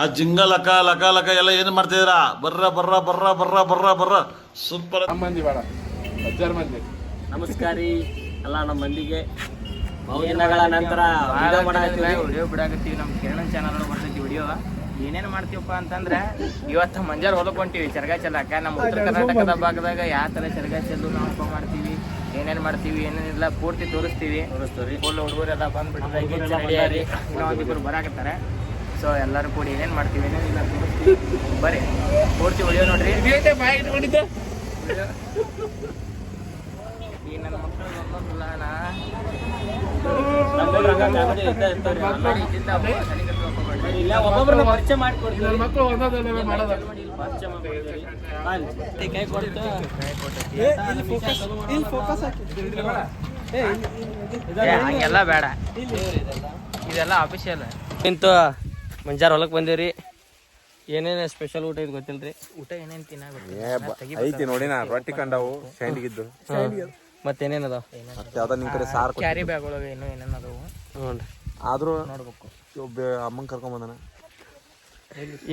ಆ ಜಿಂಗ ಲಕ ಲಕ ಲಕ ಎಲ್ಲ ಏನು ಮಾಡ್ತಿದ್ರ ಬರ್ರ ಬರ್ರ ಬರ್ರ ಬರ್ರ ಬರ್ರ ಬರ್ರ. ಸೂಪರ್ ಮಂದಿ ಬೇಡ ಹಜಾರ್ ಮಂದಿ. ನಮಸ್ಕಾರ ರೀ. ಎಲ್ಲ ನಮ್ಮ ಮಂದಿಗೆ ದಿನಗಳ ನಂತರ ವಿಡಿಯೋ ಬಿಡಾಕತ್ತೀವಿ. ನಮ್ಮ ಕಿರಣ್ ಚಾನಲ್ ಬರ್ತೈತಿ ವಿಡಿಯೋ ಏನೇನು ಮಾಡ್ತೀವಪ್ಪ ಅಂತಂದ್ರೆ ಇವತ್ತು ಮಂಜಾರ್ ಹೊಲಕ್ಕೆ ಹೊಂಟೀವಿ ಚರಗ ಚೆಲ್ಲಕ್ಕ. ನಮ್ಮ ಉತ್ತರ ಕರ್ನಾಟಕದ ಭಾಗದಾಗ ಯಾವ ತರ ಚರ್ಗಾ ಚೆಲ್ಲು ನಾವು ಹಬ್ಬ ಮಾಡ್ತೀವಿ ಏನೇನು ಮಾಡ್ತೀವಿ ಏನೇನಿಲ್ಲ ಪೂರ್ತಿ ತೋರಿಸ್ತೀವಿ. ತೋರಿಸ್ತೀವಿ. ಫುಲ್ ಹುಡುಗರೆಲ್ಲ ಬರಾಕತ್ತಾರೆ. ಸೊ ಎಲ್ಲರೂ ಕೂಡಿ ಏನೇನು ಮಾಡ್ತೀವಿ ಏನೇನಿಲ್ಲ ಇಲ್ಲ ಬರ್ರಿ. ಪೂರ್ತಿ ಉಳಿಯೋ ನೋಡ್ರಿ. ಈ ನನ್ನ ಮಕ್ಕಳು ಪರಿಚಯ ಮಾಡ್ಕೊಡ್ತೀವಿ. ಮಕ್ಕಳು. ಕೈ ಕೊಡ್ತು. ಹಂಗೆಲ್ಲ ಬೇಡ. ಇದೆಲ್ಲ. ಆಫೀಷಿಯಲ್ ಇಂತು ಮಂಜಾರ್ ಹೊಲಕ್ಕೆ ಬಂದೇವ್ರಿ. ಏನೇನು ಸ್ಪೆಷಲ್ ಊಟ ಇದು ಗೊತ್ತಿಲ್ರಿ? ಊಟ ಏನೇನು ತಿನ್ನಾಗ ಐತಿ ನೋಡಿ ನಾ ರೊಟ್ಟಿ ಕಂಡವು ಸ್ಯಾಂಡಿಗಿದ್ದು ಮತ್ತೇನೇನು ಅದಾವ? ಮತ್ತೆ ಯಾವ್ದೋ ನಿಮ್ ಕಡೆ ಸಾರ್ ಕ್ಯಾರಿ ಬ್ಯಾಗ್ ಒಳಗೆ ಏನೋ ಏನೇನು ಅದಾವು? ಹ್ಞೂ ರೀ ಆದ್ರೂ ನೋಡ್ಬೇಕು. ಒಬ್ಬ ಅಮ್ಮನ್ ಕರ್ಕೊಂಡ್ ಬಂದನ.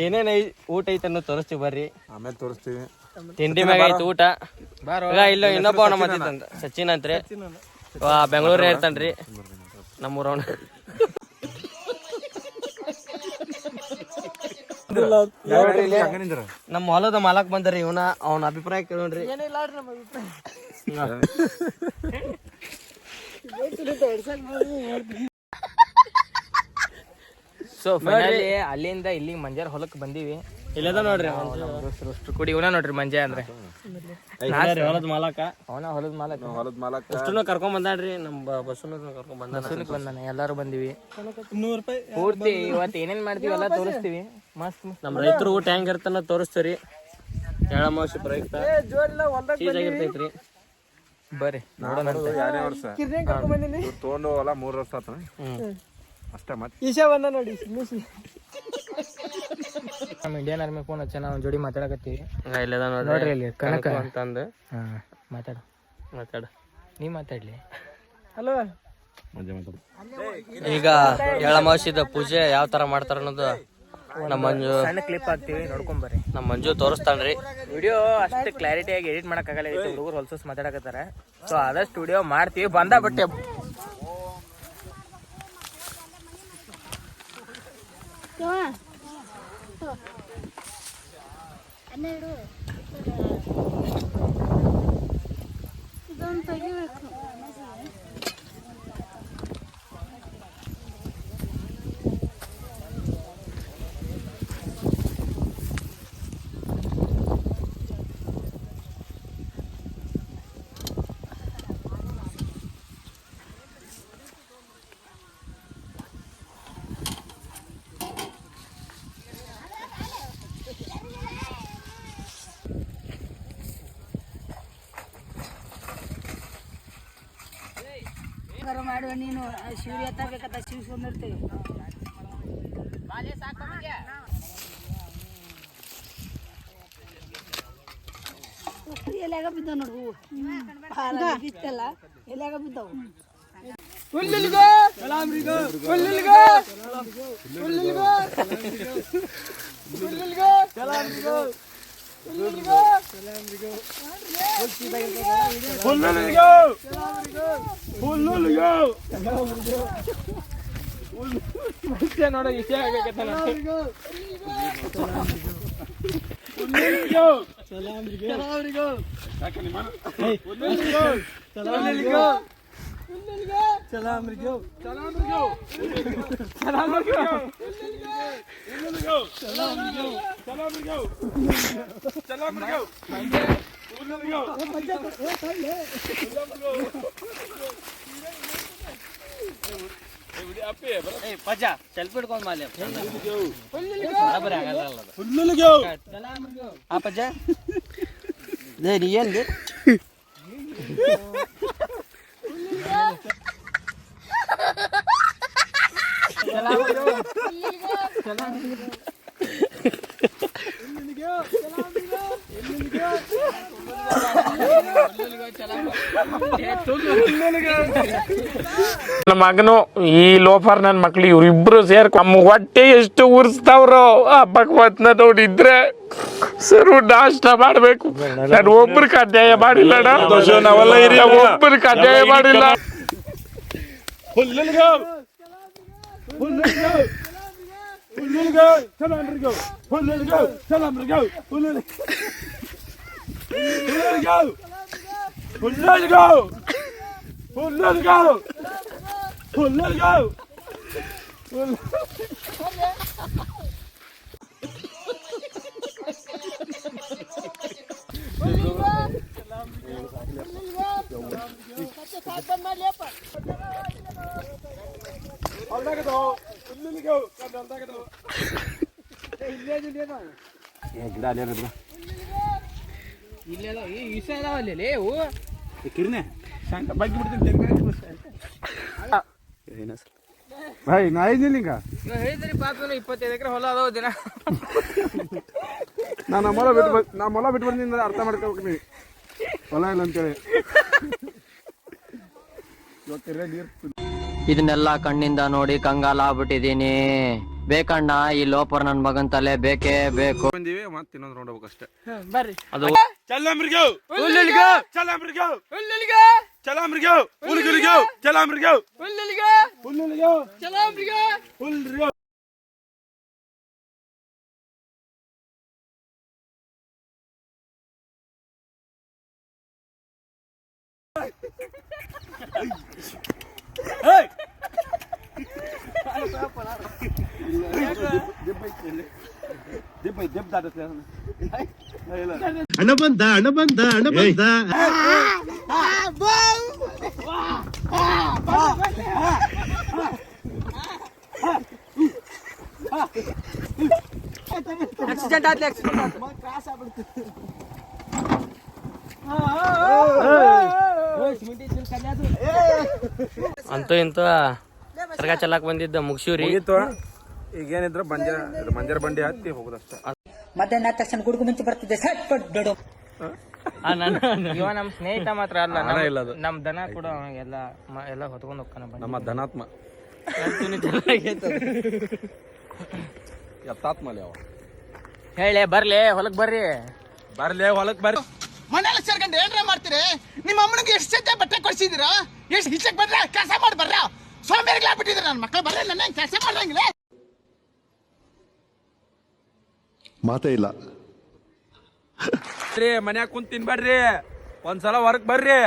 ಏನೇನು ಐ ಊಟ ಐತೆ ಅನ್ನೋ ತೋರಿಸ್ತೀವಿ ಬರ್ರಿ. ಆಮೇಲೆ ತೋರಿಸ್ತೀವಿ. ತಿಂಡಿ ಮ್ಯಾಗ ಐತೆ ಊಟ. ಈಗ ಇಲ್ಲ ಇನ್ನೊಬ್ಬ ಅವನ ಮತ್ತಿತ್ತಂತ ಸಚಿನ್ ಅಂತ್ರಿ. ಬೆಂಗಳೂರೇ ಇರ್ತಾನ್ರಿ. ನಮ್ಮೂರವನ. ನಮ್ಮ ಹೊಲದ ಮಾಲಕ್ ಬಂದ್ರಿ ಇವನ ಅವನ ಅಭಿಪ್ರಾಯ ಕೇಳೋಣ್ರಿ. ಸೊ ಫೈನಲಿ ಅಲ್ಲಿಂದ ಇಲ್ಲಿ ಮಂಜಾರ್ ಹೊಲಕ್ಕೆ ಬಂದೀವಿ. ಇಲ್ಲದ ನೋಡ್ರಿ. ಅಷ್ಟು ಕೂಡಿ ಇವನ ನೋಡ್ರಿ ಮಂಜೆ ಅಂದ್ರೆ. ಹೊಲದ ಮಾಲಕ. ಅವನ ಹೊಲದ ಮಾಲಕ. ಹೊಲದ ಮಾಲಕ. ಅಷ್ಟನ್ನು ಕರ್ಕೊಂಡ್ ಬಂದಾಡ್ರಿ ನಮ್ಮ ಬಸ್ಸನ್ನು ಕರ್ಕೊಂಡ್ ಬಂದ ಸುಲಿಕ್ ಬಂದಾನೆ ಎಲ್ಲಾರು ಬಂದಿವಿ. ಪೂರ್ತಿ ಇವತ್ತು ಏನೇನ್ ಮಾಡ್ತೀವಿ ಎಲ್ಲ ತೋರಿಸ್ತೀವಿ. ಮಸ್ತ್ ನಮ್ಮ ರೈತರು ಊಟ ಹೆಂಗ್ ಇರ್ತಾನ ತೋರಿಸ್ತೀರಿ ಎಳಮಾಸಿ ಪ್ರಯುಕ್ತ. ಚೀಸಾಗಿರ್ತೈತ್ರಿ ಬರ್ರಿ ನೋಡೋಣ. ಎರಡನೇ ವರ್ಷ. ತಗೊಂಡು ಹೊಲ ಮೂರು ವರ್ಷ ಆತ ಹ್ಮ್. ಅಷ್ಟೇ ಮತ್ತೆ. ನಮ್ಮ ಇಂಡಿಯನ್ ಆರ್ಮಿ ಫೋನ್ ಹಚ್ಚ ನಾವು ಜೋಡಿ ಮಾತಾಡಕತ್ತೀವಿ. ಇಲ್ಲದ ನೋಡ್ರಿ. ಇಲ್ಲಿ ಕನಕ ಅಂತಂದು. ಹಾ ಮಾತಾಡು. ಮಾತಾಡ. ನೀ ಮಾತಾಡ್ಲಿ. ಹಲೋ. ಮಾತಾಡು ಈಗ ಎಳಮಾಸಿದ ಪೂಜೆ ಯಾವ ತರ ಮಾಡ್ತಾರ ಅನ್ನೋದು ನಮ್ಮ ಮಂಜು ಸಣ್ಣ ಕ್ಲಿಪ್ ಹಾಕ್ತೀವಿ ನೋಡ್ಕೊಂಡ್ ಬರ್ರಿ. ನಮ್ಮ ಮಂಜು ತೋರಿಸ್ತಾನ್ರಿ. ವಿಡಿಯೋ ಅಷ್ಟು ಕ್ಲಾರಿಟಿಯಾಗಿ ಎಡಿಟ್ ಮಾಡಕ್ಕಾಗಲ್ಲ ಹುಡುಗರು ಹೊಲ್ಸೋಸ್ ಮಾತಾಡಕತ್ತಾರ. ಸೊ ಆದಷ್ಟು ವಿಡಿಯೋ ಮಾಡ್ತೀವಿ ಬಂದ ಬಟ್ಟೆ Nerede? Ben tabii. ಮಾಡುವ ನೀನು ಶಿವ್ರಿ ಎತ್ತಬೇಕಂತ ಶಿವ್ಸ್ಕೊಂಡಿರ್ತೀವಿ. ಎಲ್ಯಾಗ ಬಿದ್ದಾವ ನೋಡು ಹೂವು. ಬಿತ್ತಲ್ಲ ಎಲ್ಯಾಗ ಬಿದ್ದಾವು. పుల్లులు దిగో పుల్లులు దిగో పుల్లులు దిగో సలాం దిగో సలాం దిగో సలాం దిగో సలాం దిగో ಪಜ್ಜ ಸೆಲ್ಫಿ ಹಿಡ್ಕೊಂಡ್ ಮಾಲಿ ಬರೀ ಆಗಲ್ಲ ಆ ಪಜ್ಜ ಏ ನೀ ಏನ್ ನನ್ನ ಮಗನು ಈ ಲೋಫರ್ ನನ್ನ ಮಕ್ಳು ಇವ್ರಿಬ್ರು ಸೇರ್ ನಮ್ಮ ಹೊಟ್ಟೆ ಎಷ್ಟು ಉರ್ಸ್ತಾವ್ರು ಆ ಭಗವತ್ನ ನೋಡಿದ್ರೆ ಸರ್ ನಾಷ್ಟ ಮಾಡ್ಬೇಕು. ನಾನು ಒಬ್ರಿಗೆ ಅಧ್ಯಾಯ ಮಾಡಿಲ್ಲ ನಾವೆಲ್ಲ. ಒಬ್ರಿಗೆ ಅಧ್ಯಾಯ ಮಾಡಿಲ್ಲ. وللجو وللجو سلام رجو وللجو سلام رجو وللجو وللجو وللجو وللجو وللجو ಭಾಯ್ ನಾ ಇದ್ದೀನಿ ಈಗ. ಹೇಳಿದ್ರಿ ಪಾತ್ರ ಇಪ್ಪತ್ತೈದು ಎಕರೆ ಹೊಲ ಅದಾವ ದಿನ. ನಾನು ನಮ್ಮ ಹೊಲ ಬಿಟ್ಟು ನಾ ಮೊಲ ಬಿಟ್ಟು ಅರ್ಥ ಮಾಡ್ಕೋಬೇಕು ನೀ ಹೊಲ ಇಲ್ಲ ಅಂತೇಳಿ. ಇವತ್ತಿರ ನೀರು ಇದನ್ನೆಲ್ಲ ಕಣ್ಣಿಂದ ನೋಡಿ ಕಂಗಾಲ ಆಗ್ಬಿಟ್ಟಿದೀನಿ ಬೇಕಣ್ಣ ಈ ಲೋಪರ್ ನನ್ ಮಗನ್ ತಲೆ ಬೇಕೇ ಬೇಕು. ಬಂದೀವಿ ಮತ್ತೆ ಇನ್ನೊಂದು ಬರ್ರಿ. ಅದು ಹಣ ಬಂದ ಹಣ ಬಂದ ಹಣ ಬಂದ ಅಂತೂ ಇಂತೂ ಸರ್ಗ ಚೆಲ್ಲಾಕ್ ಬಂದಿದ್ದ ಮುಗ್ಸಿವ್ರಿ ಮುಗೀತು. ಈಗ ಏನಿದ್ರು ಬಂಜಾರ ಮಂಜರ ಬಂಜಾರ ಬಂಡಿ ಹತ್ತಿ ಹೋಗುದಷ್ಟೇ. ಮಧ್ಯಾಹ್ನ ತಕ್ಷಣ ಗುಡುಗು ಮುಂಚೆ ಬರ್ತಿದ್ದೆ. ಸಟ್ ಪಟ್ ದೊಡ್ಡ ಇವ ನಮ್ ಸ್ನೇಹಿತ ಮಾತ್ರ ಅಲ್ಲ ನಾನೇ ನಮ್- ಇಲ್ಲ ಅದು. ನಮ್ ದನ ಕೂಡ ಎಲ್ಲ ಮ- ಎಲ್ಲ ಹೊತ್ಕೊಂಡು ಹೋಗ್ತಾನೆ ಬಂಡಿ ನಮ್ಮ ಧನಾತ್ಮ. ಎತ್ತಾತ್ಮಲಿ ಅವ. ಹೇಳಿ ಬರ್ಲಿ ಹೊಲಕ್ ಬರ್ರಿ. ಬರ್ಲಿ ಹೊಲಕ್ ಬರ್ರಿ. ಮನೆಯಲ್ಲಿ ಸೇರ್ಕೊಂಡು ಏನ್ರ ಮಾಡ್ತೀರಿ? ನಿಮ್ಮ ಅಮ್ಮನಿಗೆ ಎಷ್ಟು ಸತ್ಯ ಬಟ್ಟೆ ಕೊಡ್ಸಿದ್ದೀರಾ? ಎಷ್ಟು ಹಿಚ್ಚಕ್ ಬರ್ರ ಕೆಲಸ ಮಾಡಿ ಬರ್ರ. ಸೋಂಬೇರಿಗ್ಲಾ ಬಿಟ್ಟಿದ್ರೆ ನನ್ನ ಮಕ್ಕಳು ಬರ್ರ ನನ್ನ ಕೆಲಸ ಮಾಡ್ರಂಗಿಲ್ಲ ಮಾತೇ ಇಲ್ಲ. ರೀ ಮನ್ಯಾಗ ಕುಂತ್ ತಿನ್ಬೇಡ್ರಿ ಒಂದ್ಸಲ ಹೊರಗ್ ಬರ್ರಿ.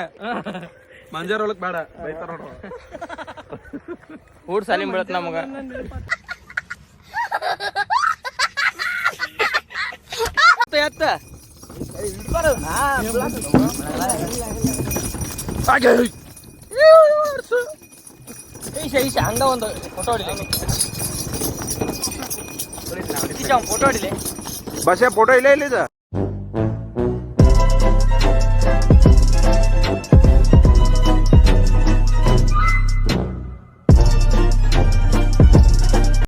ಮಂಜಾರ ಹೊಲಕ್ ಬೇಡ ಬೈತಾರ ನೋಡ್ರಿ ಊಟ ಸಾಲಿ ಬೀಳತ್ ನಮಗ. ಎತ್ತ ಈಶ ಈಶ ಹಂಗ ಒಂದು ಫೋಟೋ ಹೊಡಿಲಿ ಈಶ ಒಂದು ಫೋಟೋ ಹೊಡಿಲಿ ಬಸ್ಸೇ ಫೋಟೋ ಇಲ್ಲೇ ಇಲ್ಲ ಇದು